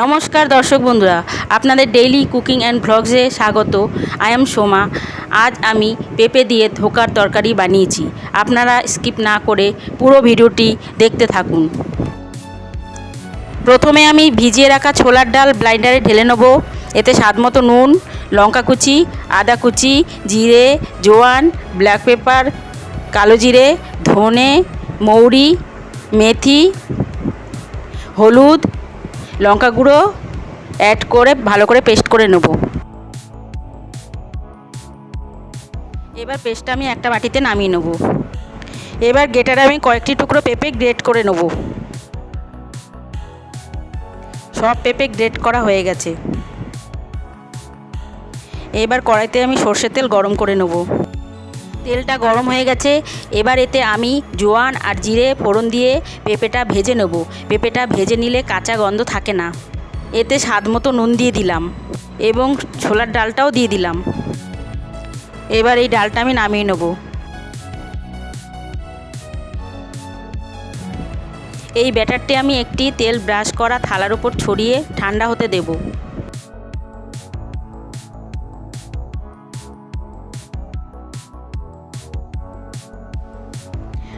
নমস্কার দর্শক বন্ধুরা, আপনাদের ডেইলি কুকিং অ্যান্ড ভ্লগসে স্বাগত। I am Soma. আজ আমি পেঁপে দিয়ে ধোকার তরকারি বানিয়েছি। আপনারা স্কিপ না করে পুরো ভিডিওটি দেখতে থাকুন। প্রথমে আমি ভিজিয়ে রাখা ছোলার ডাল ব্লাইন্ডারে ঢেলে নেব। এতে স্বাদ মতো নুন, লঙ্কা কুচি, আদা কুচি, জিরে, জোয়ান ব্ল্যাক পেপার কালো জিরে, ধনে, মৌরি, মেথি, হলুদ লঙ্কা গুঁড়ো অ্যাড করে ভালো করে পেস্ট করে নেব। এবার পেস্টটা আমি একটা বাটিতে নামিয়ে নেব। এবার গেটারে আমি কয়েকটি টুকরো পেঁপে গ্রেট করে নেব। সব পেঁপে গ্রেট করা হয়ে গেছে। এবার কড়াইতে আমি সর্ষের তেল গরম করে নেব। তেলটা গরম হয়ে গেছে। এবার এতে আমি জোয়ান আর জিরে, ফোড়ন দিয়ে পেঁপেটা ভেজে নেব। পেঁপেটা ভেজে নিলে কাঁচা গন্ধ থাকে না। এতে স্বাদ মতো নুন দিয়ে দিলাম এবং ছোলার ডালটাও দিয়ে দিলাম। এবার এই ডালটা আমি নামিয়ে নেব। এই ব্যাটারটি আমি একটি তেল ব্রাশ করা থালার উপর ছড়িয়ে ঠান্ডা হতে দেবো।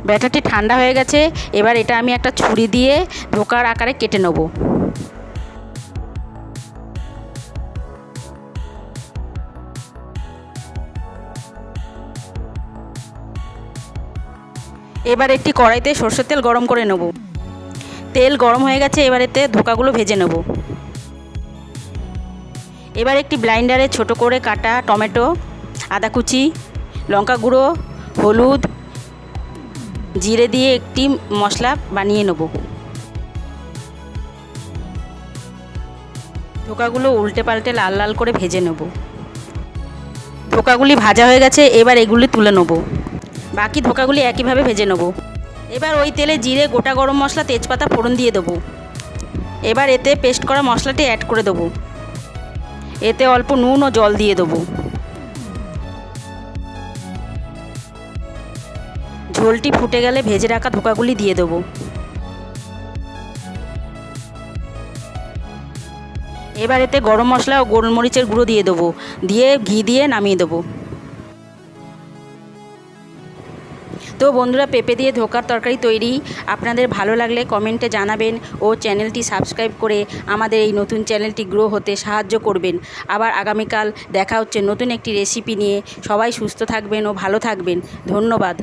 ব্যাটারটি ঠান্ডা হয়ে গেছে, এবার এটা আমি একটা ছুরি দিয়ে ধোকার আকারে কেটে নেব। এবার একটি কড়াইতে সর্ষের তেল গরম করে নেব। তেল গরম হয়ে গেছে, এবার এতে ধোকাগুলো ভেজে নেব। এবার একটি ব্লাইন্ডারে ছোট করে কাটা টমেটো, আদা কুচি, লঙ্কা গুঁড়ো, হলুদ জিরে দিয়ে একটি মশলা বানিয়ে নেব। ধোকাগুলো উল্টে পাল্টে লাল লাল করে ভেজে নেব। ধোকাগুলি ভাজা হয়ে গেছে, এবার এগুলি তুলে নেব। বাকি ধোকাগুলি একইভাবে ভেজে নেব। এবার ওই তেলে জিরে, গোটা গরম মশলা, তেজপাতা, ফোড়ন দিয়ে দেবো। এবার এতে পেস্ট করা মশলাটি অ্যাড করে দেবো। এতে অল্প নুন ও জল দিয়ে দেবো। ঝোলটি ফুটে গেলে ভেজে রাখা ধোকাগুলি দিয়ে দেবো। এবার এতে গরম মশলা ও গোলমরিচের গুঁড়ো দিয়ে দেবো। দিয়ে ঘি দিয়ে নামিয়ে দেবো। তো বন্ধুরা, পেঁপে দিয়ে ধোকার তরকারি তৈরি। আপনাদের ভালো লাগলে কমেন্টে জানাবেন ও চ্যানেলটি সাবস্ক্রাইব করে আমাদের এই নতুন চ্যানেলটি গ্রো হতে সাহায্য করবেন। আবার আগামীকাল দেখা হচ্ছে নতুন একটি রেসিপি নিয়ে। সবাই সুস্থ থাকবেন ও ভালো থাকবেন। ধন্যবাদ।